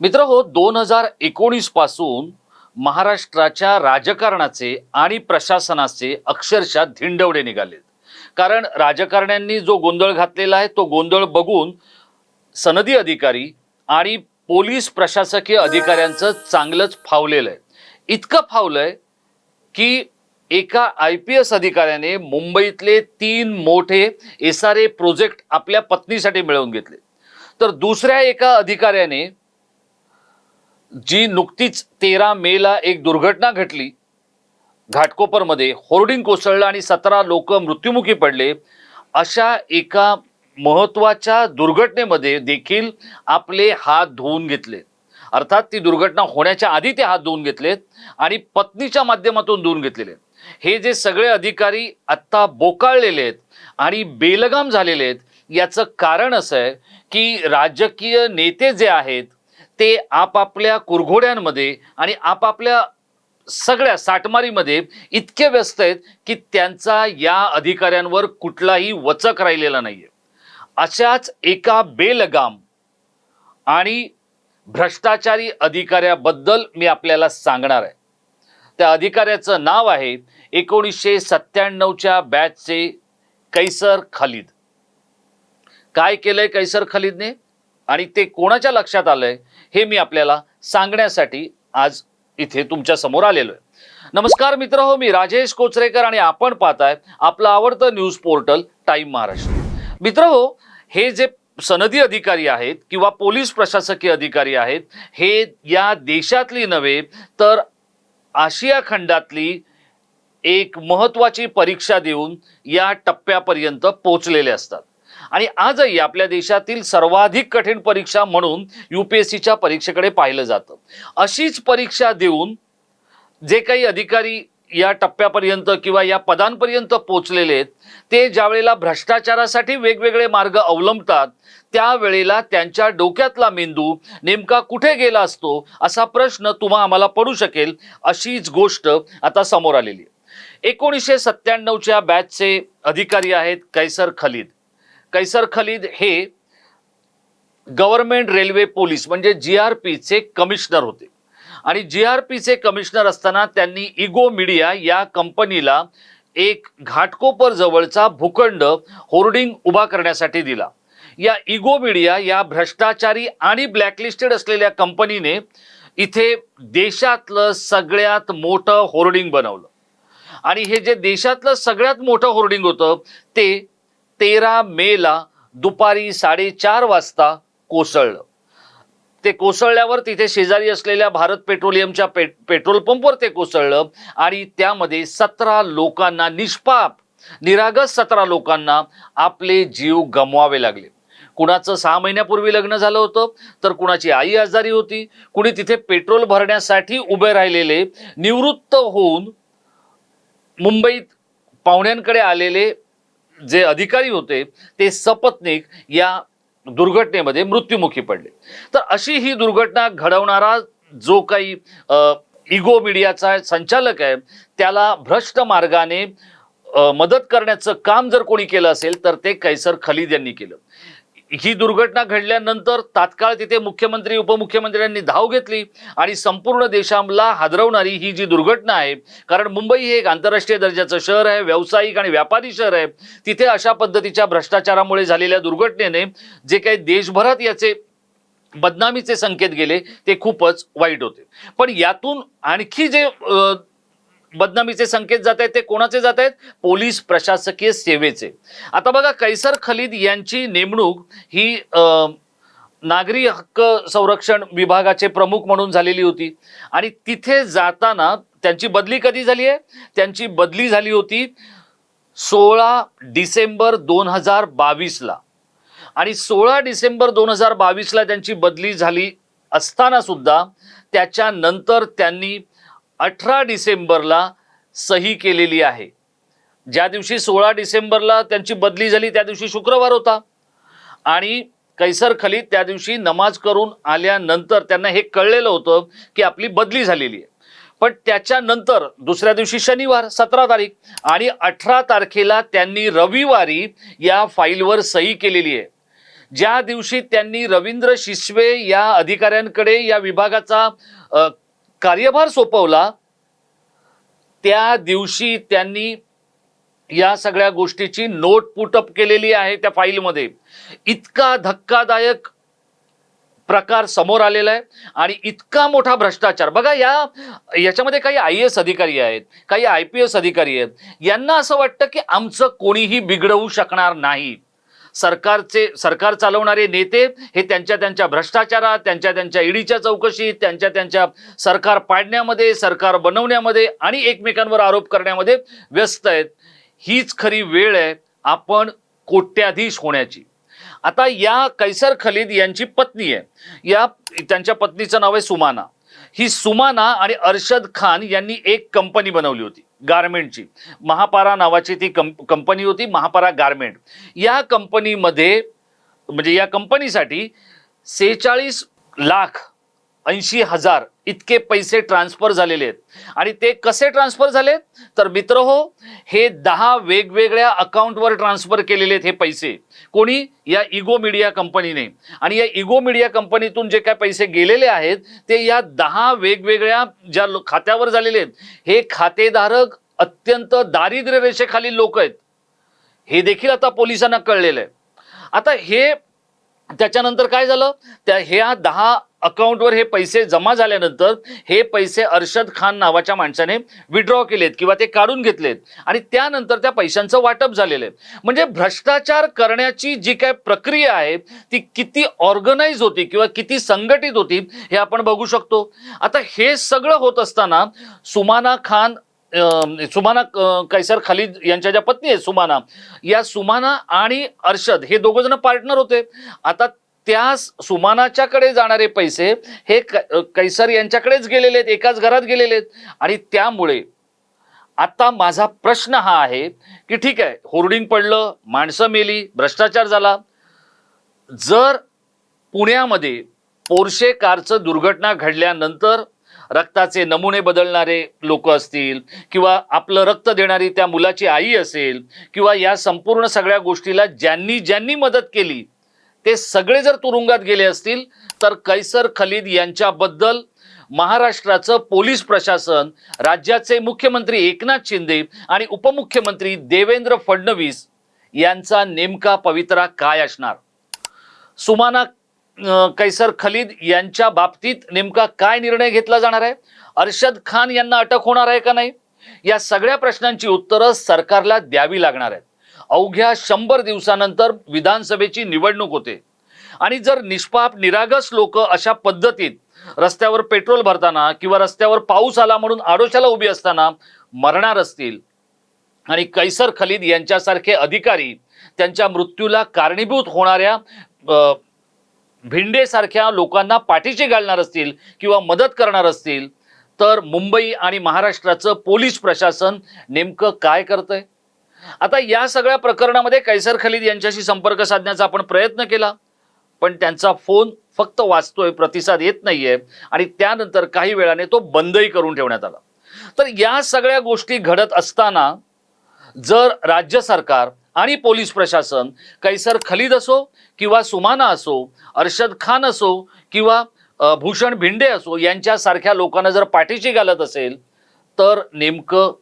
मित्र हो दोन हजार एकोणीसपासून महाराष्ट्राच्या राजकारणाचे आणि प्रशासनाचे अक्षरशः धिंडवडे निघालेत. कारण राजकारण्यांनी जो गोंधळ घातलेला आहे तो गोंधळ बघून सनदी अधिकारी आणि पोलीस प्रशासकीय अधिकाऱ्यांचं चांगलंच फावलेलं आहे. इतकं फावलंय की एका आय पी एस अधिकाऱ्याने मुंबईतले तीन मोठे एस आर ए प्रोजेक्ट आपल्या पत्नीसाठी मिळवून घेतले. तर दुसऱ्या एका अधिकाऱ्याने जी नुकतीच तेरा मेला एक दुर्घटना घडली घाटकोपरमध्ये होर्डिंग कोसळलं आणि सतरा लोक मृत्युमुखी पडले. अशा एका महत्त्वाच्या दुर्घटनेमध्ये देखील आपले हात धुवून घेतले. अर्थात ती दुर्घटना होण्याच्या आधी ते हात धुवून घेतलेत आणि पत्नीच्या माध्यमातून धुवून घेतलेले. हे जे सगळे अधिकारी आत्ता बोकाळलेले आहेत आणि बेलगाम झालेले आहेत याचं कारण असं आहे की राजकीय नेते जे आहेत ते आपापल्या कुरघोड्यांमध्ये आणि आपापल्या सगळ्या साठमारीमध्ये इतके व्यस्त आहेत की त्यांचा या अधिकाऱ्यांवर कुठलाही वचक राहिलेला नाहीये. अशाच एका बेलगाम आणि भ्रष्टाचारी अधिकाऱ्याबद्दल मी आपल्याला सांगणार आहे. त्या अधिकाऱ्याचं नाव आहे एकोणीसशे सत्त्याण्णवच्या बॅचचे कैसर खालिद. काय केलंय कैसर खालिदने? आणि ते कोणाच्या लक्षात आलंय? हे मी आपल्याला सांगण्यासाठी आज इथे तुमच्यासमोर आलेलो आहे. नमस्कार मित्र हो मी राजेश कोचरेकर आणि आपण पाहताय आपलं आवडतं न्यूज पोर्टल टाइम महाराष्ट्र. मित्र हो हे जे सनदी अधिकारी आहेत किंवा पोलीस प्रशासकीय अधिकारी आहेत हे या देशातली नव्हे तर आशिया खंडातली एक महत्वाची परीक्षा देऊन या टप्प्यापर्यंत पोचलेले असतात. आणि आजही आपल्या देशातील सर्वाधिक कठीण परीक्षा म्हणून युपीएससीच्या परीक्षेकडे पाहिलं जातं. अशीच परीक्षा देऊन जे काही अधिकारी या टप्प्यापर्यंत किंवा या पदांपर्यंत पोचलेले आहेत ते ज्यावेळेला भ्रष्टाचारासाठी वेगवेगळे मार्ग अवलंबतात त्यावेळेला त्यांच्या डोक्यातला मेंदू नेमका कुठे गेला असतो असा प्रश्न तुम्हा आम्हाला पडू शकेल अशीच गोष्ट आता समोर आलेली आहे. एकोणीसशे सत्त्याण्णवच्या बॅचचे अधिकारी आहेत कैसर खलीद. कैसर खलीद हे गव्हर्नमेंट रेल्वे पोलीस म्हणजे जी आर पीचे कमिशनर होते. आणि जी आर पीचे कमिशनर असताना त्यांनी इगो मीडिया या कंपनीला एक घाटकोपर जवळचा भूखंड होर्डिंग उभा करण्यासाठी दिला. या इगो मीडिया या भ्रष्टाचारी आणि ब्लॅकलिस्टेड असलेल्या कंपनीने इथे देशातलं सगळ्यात मोठं होर्डिंग बनवलं. आणि हे जे देशातलं सगळ्यात मोठं होर्डिंग होतं ते तेरा मेला दुपारी साडेचार वाजता कोसळलं. ते कोसळल्यावर तिथे शेजारी असलेल्या भारत पेट्रोलियमच्या पे पेट्रोल पंपवर ते कोसळलं आणि त्यामध्ये सतरा लोकांना निष्पाप निरागस सतरा लोकांना आपले जीव गमवावे लागले. कुणाचं सहा महिन्यापूर्वी लग्न झालं होतं तर कुणाची आई आजारी होती कुणी तिथे पेट्रोल भरण्यासाठी उभे राहिलेले निवृत्त होऊन मुंबईत पाहुण्यांकडे आलेले जे अधिकारी होते ते सपत्नीक या दुर्घटनेमध्ये मृत्युमुखी पडले. तर अशी ही दुर्घटना घडवणारा जो काही इगो मीडियाचा संचालक आहे त्याला भ्रष्ट मार्गाने मदत करण्याचं काम जर कोणी केलं असेल तर ते कैसर खलीद यांनी केलं. ही दुर्घटना घडल्यानंतर तात्काळ तिथे मुख्यमंत्री उपमुख्यमंत्र्यांनी धाव घेतली आणि संपूर्ण देशाला हादरवणारी ही जी दुर्घटना आहे कारण मुंबई हे एक आंतरराष्ट्रीय दर्जाचं शहर आहे व्यावसायिक आणि व्यापारी शहर आहे तिथे अशा पद्धतीच्या भ्रष्टाचारामुळे झालेल्या दुर्घटनेने जे काही देशभरात याचे बदनामीचे संकेत गेले ते खूपच वाईट होते. पण यातून आणखी जे बदनामीचे संकेत जात आहेत ते कोणाचे जात आहेत? पोलीस प्रशासकीय सेवेचे. आता बघा कैसर खलीद यांची नेमणूक ही नागरी हक्क संरक्षण विभागाचे प्रमुख म्हणून झालेली होती. आणि तिथे जाताना त्यांची बदली कधी झाली आहे? त्यांची बदली झाली होती सोळा डिसेंबर दोन हजार बावीसला. आणि सोळा डिसेंबर दोन हजार बावीसला त्यांची बदली झाली असताना सुद्धा त्याच्यानंतर त्यांनी अठरा डिसेंबरला सही केलेली आहे. ज्या दिवशी सोळा डिसेंबरला त्यांची बदली झाली त्या दिवशी शुक्रवार होता. आणि कैसर खलीद त्या दिवशी नमाज करून आल्यानंतर त्यांना हे कळलेलं होतं की आपली बदली झालेली आहे. पण त्याच्यानंतर दुसऱ्या दिवशी शनिवार सतरा तारीख आणि अठरा तारखेला त्यांनी रविवारी या फाईलवर सही केलेली आहे. ज्या दिवशी त्यांनी रवींद्र शिसवे या अधिकाऱ्यांकडे या विभागाचा कार्यभार सोपवला त्या दिवशी त्यांनी या सगळ्या गोष्टीची नोट पुटअप केलेली आहे त्या फाईलमध्ये इतका धक्कादायक प्रकार समोर आलेला आहे आणि इतका मोठा भ्रष्टाचार. बघा या याच्यामध्ये काही आय एस अधिकारी आहेत काही आय पी एस अधिकारी आहेत यांना असं वाटतं की आमचं कोणीही बिघडवू शकणार नाही. सरकारचे सरकार चालवणारे नेते हे त्यांच्या त्यांच्या भ्रष्टाचारात त्यांच्या त्यांच्या ईडीच्या चौकशीत त्यांच्या त्यांच्या सरकार पाडण्यामध्ये सरकार बनवण्यामध्ये आणि एकमेकांवर आरोप करण्यामध्ये व्यस्त आहेत. हीच खरी वेळ आहे आपण कोट्याधीश होण्याची. आता या कैसर खलीद यांची पत्नी आहे. या त्यांच्या पत्नीचं नाव आहे सुमाना. ही सुमाना आणि अरशद खान यांनी एक कंपनी बनवली होती. गारमेंटची महापारा नावाची ती कंप कंपनी होती महापारा गारमेंट या कंपनीमध्ये म्हणजे या कंपनीसाठी सेहेचाळीस लाख ऐंशी हजार इतके पैसे ट्रान्सफर झालेले आहेत. आणि ते कसे ट्रान्सफर झालेत? तर मित्र हो हे दहा वेगवेगळ्या अकाउंटवर ट्रान्सफर केलेले आहेत हे पैसे. कोणी? या इगो मीडिया कंपनीने. आणि या इगो मीडिया कंपनीतून जे काय पैसे गेलेले आहेत ते या दहा वेगवेगळ्या ज्या लो- खात्यावर झालेले आहेत हे खातेधारक अत्यंत दारिद्र्य रेषेखालील लोक आहेत. हे देखील आता पोलिसांना कळलेलं आहे. आता हे त्याच्यानंतर काय झालं? त्या ह्या दहा अकाउंटवर हे पैसे जमा झाल्यानंतर हे पैसे अरशद खान नावाच्या माणसाने विड्रॉ केलेत किंवा ते काढून घेतलेत. आणि त्यानंतर त्या पैशांचं वाटप झालेलं आहे. म्हणजे भ्रष्टाचार करण्याची जी काय प्रक्रिया आहे ती किती ऑर्गनाईज होती किंवा किती संघटित होती हे आपण बघू शकतो. आता हे सगळं होत असताना सुमाना खान सुमाना कैसर खालिद यांच्या ज्या पत्नी आहेत सुमाना या सुमाना आणि अर्शद हे दोघं जण पार्टनर होते. आता त्या सुमानाच्याकडे जाणारे पैसे हे कैसर यांच्याकडेच गेलेले आहेत एकाच घरात गेलेले आहेत. आणि त्यामुळे आता माझा प्रश्न हा आहे की ठीक आहे होर्डिंग पडलं माणसं मेली भ्रष्टाचार झाला. जर पुण्यामध्ये पोर्शे कारचं दुर्घटना घडल्यानंतर रक्ताचे नमुने बदलणारे लोक असतील किंवा आपलं रक्त देणारी त्या मुलाची आई असेल किंवा या संपूर्ण सगळ्या गोष्टीला ज्यांनी ज्यांनी मदत केली ते सगळे जर तुरुंगात गेले असतील तर कैसर खलीद यांच्याबद्दल महाराष्ट्राचं पोलीस प्रशासन राज्याचे मुख्यमंत्री एकनाथ शिंदे आणि उपमुख्यमंत्री देवेंद्र फडणवीस यांचा नेमका पवित्रा काय असणार? सुमाना कैसर खलीद यांच्या बाबतीत नेमका काय निर्णय घेतला जाणार आहे? अरशद खान यांना अटक होणार आहे का नाही? या सगळ्या प्रश्नांची उत्तरं सरकारला द्यावी लागणार आहेत. अवघ्या शंभर दिवसानंतर विधानसभेची निवडणूक होते. आणि जर निष्पाप निरागस लोक अशा पद्धतीत रस्त्यावर पेट्रोल भरताना किंवा रस्त्यावर पाऊस आला म्हणून आडोशाला उभी असताना मरणार असतील आणि कैसर खलीद यांच्यासारखे अधिकारी त्यांच्या मृत्यूला कारणीभूत होणाऱ्या भिंडेसारख्या लोकांना पाठीशी घालणार असतील किंवा मदत करणार असतील तर मुंबई आणि महाराष्ट्राचं पोलीस प्रशासन नेमकं काय करतंय? आता या सगळ्या प्रकरणामध्ये कैसर खलीद यांच्याशी संपर्क साधण्याचा आपण प्रयत्न केला पण त्यांचा फोन फक्त वाचतोय प्रतिसाद येत नाहीये आणि त्यानंतर काही वेळाने तो बंदही करून ठेवण्यात आला. तर या सगळ्या गोष्टी घडत असताना जर राज्य सरकार आणि पोलीस प्रशासन कैसर खलीद असो किंवा सुमाना असो अर्शद खान असो किंवा भूषण भिंडे असो यांच्यासारख्या लोकांना जर पाठीशी घालत असेल तर नेमकं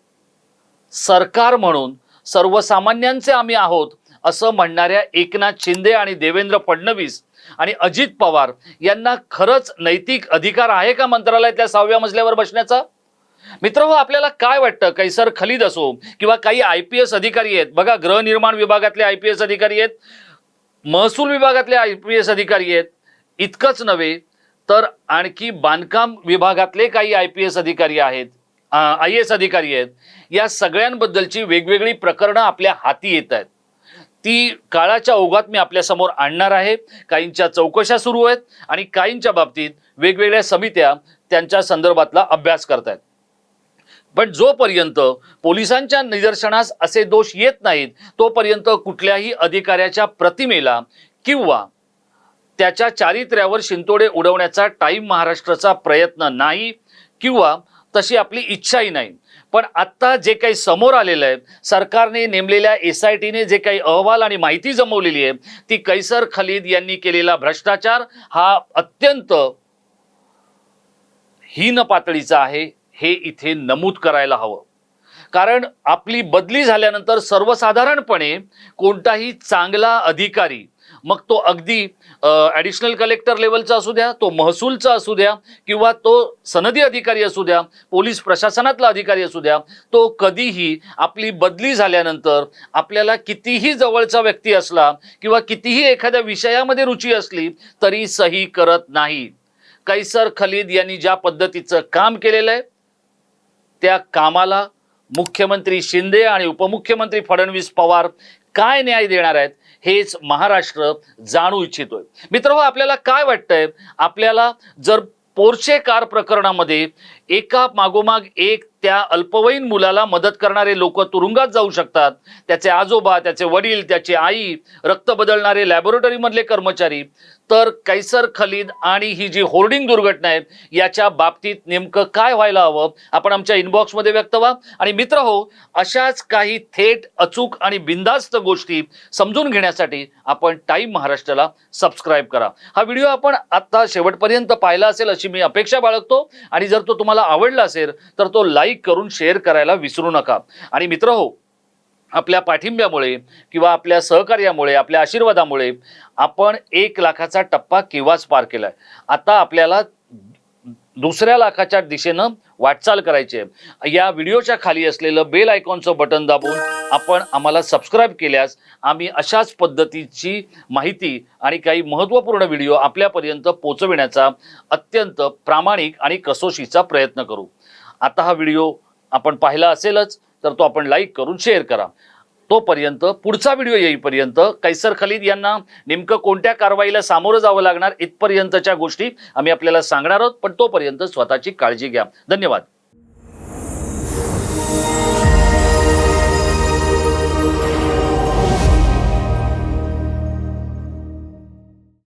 सरकार म्हणून सर्वसामान्यांचे आम्ही आहोत असं म्हणणाऱ्या एकनाथ शिंदे आणि देवेंद्र फडणवीस आणि अजित पवार यांना खरंच नैतिक अधिकार आहे का मंत्रालयातल्या सहाव्या मजल्यावर बसण्याचा? मित्र हो आपल्याला काय वाटतं? कैसर खलीद असो किंवा काही आय पी एस अधिकारी आहेत. बघा गृहनिर्माण विभागातले आय पी एस अधिकारी आहेत. महसूल विभागातले आय पी एस अधिकारी आहेत. इतकंच नव्हे तर आणखी बांधकाम विभागातले काही आय पी एस अधिकारी आहेत. आय एस अधिकारी आहेत. या सगळ्यांबद्दलची वेगवेगळी प्रकरणं आपल्या हाती येत आहेत. ती काळाच्या ओघात मी आपल्यासमोर आणणार आहे. काहींच्या चौकशा सुरू आहेत आणि काहींच्या बाबतीत वेगवेगळ्या समित्या त्यांच्या संदर्भातला अभ्यास करतायत. पण जोपर्यंत पोलिसांच्या निदर्शनास असे दोष येत नाहीत तोपर्यंत कुठल्याही अधिकाऱ्याच्या प्रतिमेला किंवा त्याच्या चारित्र्यावर शिंतोडे उडवण्याचा टाईम महाराष्ट्राचा प्रयत्न नाही किंवा तशी आपली इच्छाही नाही. पण आत्ता जे काही समोर आलेलं आहे सरकारने नेमलेल्या एस आय टीने जे काही अहवाल आणि माहिती जमवलेली आहे ती कैसर खलीद यांनी केलेला भ्रष्टाचार हा अत्यंत हीन पातळीचा आहे हे इथे नमूद करायला हवं. कारण आपली बदली झाल्यानंतर सर्वसाधारणपणे कोणताही चांगला अधिकारी मग तो अगदी ॲडिशनल कलेक्टर लेवलचा असू द्या तो महसूलचा असू द्या किंवा तो सनदी अधिकारी असू द्या पोलीस प्रशासनातला अधिकारी असू द्या तो कधीही आपली बदली झाल्यानंतर आपल्याला कितीही जवळचा व्यक्ती असला किंवा कितीही एखाद्या विषयामध्ये रुची असली तरी सही करत नाही. कैसर खलीद यांनी ज्या पद्धतीचं काम केलेलं आहे त्या कामाला मुख्यमंत्री शिंदे आणि उपमुख्यमंत्री फडणवीस पवार काय न्याय देणार आहेत हेच महाराष्ट्र जाणू इच्छितोय. मित्र आपल्याला काय वाटतंय? आपल्याला जर पोर्चे कार प्रकरणामध्ये एका मागोमाग एक त्या अल्पवयीन मुलाला मदत करणारे लोक तुरुंगात जाऊ शकतात. त्याचे आजोबा त्याचे वडील त्याची आई रक्त बदलणारे लॅबोरेटरीमधले कर्मचारी तर कैसर खलीद आणि ही जी होर्डिंग दुर्घटना आहे याच्या बाबतीत नेमकं काय व्हायला हवं? आपण आमच्या इनबॉक्समध्ये व्यक्त व्हा. आणि मित्र हो अशाच काही थेट अचूक आणि बिंदास्त गोष्टी समजून घेण्यासाठी आपण टाईम महाराष्ट्राला सबस्क्राईब करा. हा व्हिडिओ आपण आत्ता शेवटपर्यंत पाहिला असेल अशी मी अपेक्षा बाळगतो. आणि जर तो तुम्हाला आवडला असेल तर तो लाईक करून शेअर करायला विसरू नका. आणि मित्र हो आपल्या पाठिंब्यामुळे किंवा आपल्या सहकार्यामुळे आपल्या आशीर्वादामुळे आपण एक लाखाचा टप्पा केव्हाच पार केला आहे आता आपल्याला दुसऱ्या लाखाच्या दिशेनं वाटचाल करायची आहे. या व्हिडिओच्या खाली असलेलं बेल आयकॉनचं बटन दाबून आपण आम्हाला सबस्क्राईब केल्यास आम्ही अशाच पद्धतीची माहिती आणि काही महत्त्वपूर्ण व्हिडिओ आपल्यापर्यंत पोचविण्याचा अत्यंत प्रामाणिक आणि कसोशीचा प्रयत्न करू. आता हा व्हिडिओ आपण पाहिला असेलच. तर तो आपण लाईक करून शेअर करा. तोपर्यंत पुढचा व्हिडिओ येईपर्यंत कैसर खलीद यांना नेमकं कोणत्या कारवाईला सामोरं जावं लागणार इथपर्यंतच्या गोष्टी आम्ही आपल्याला सांगणार आहोत पण तोपर्यंत स्वतःची काळजी घ्या. धन्यवाद.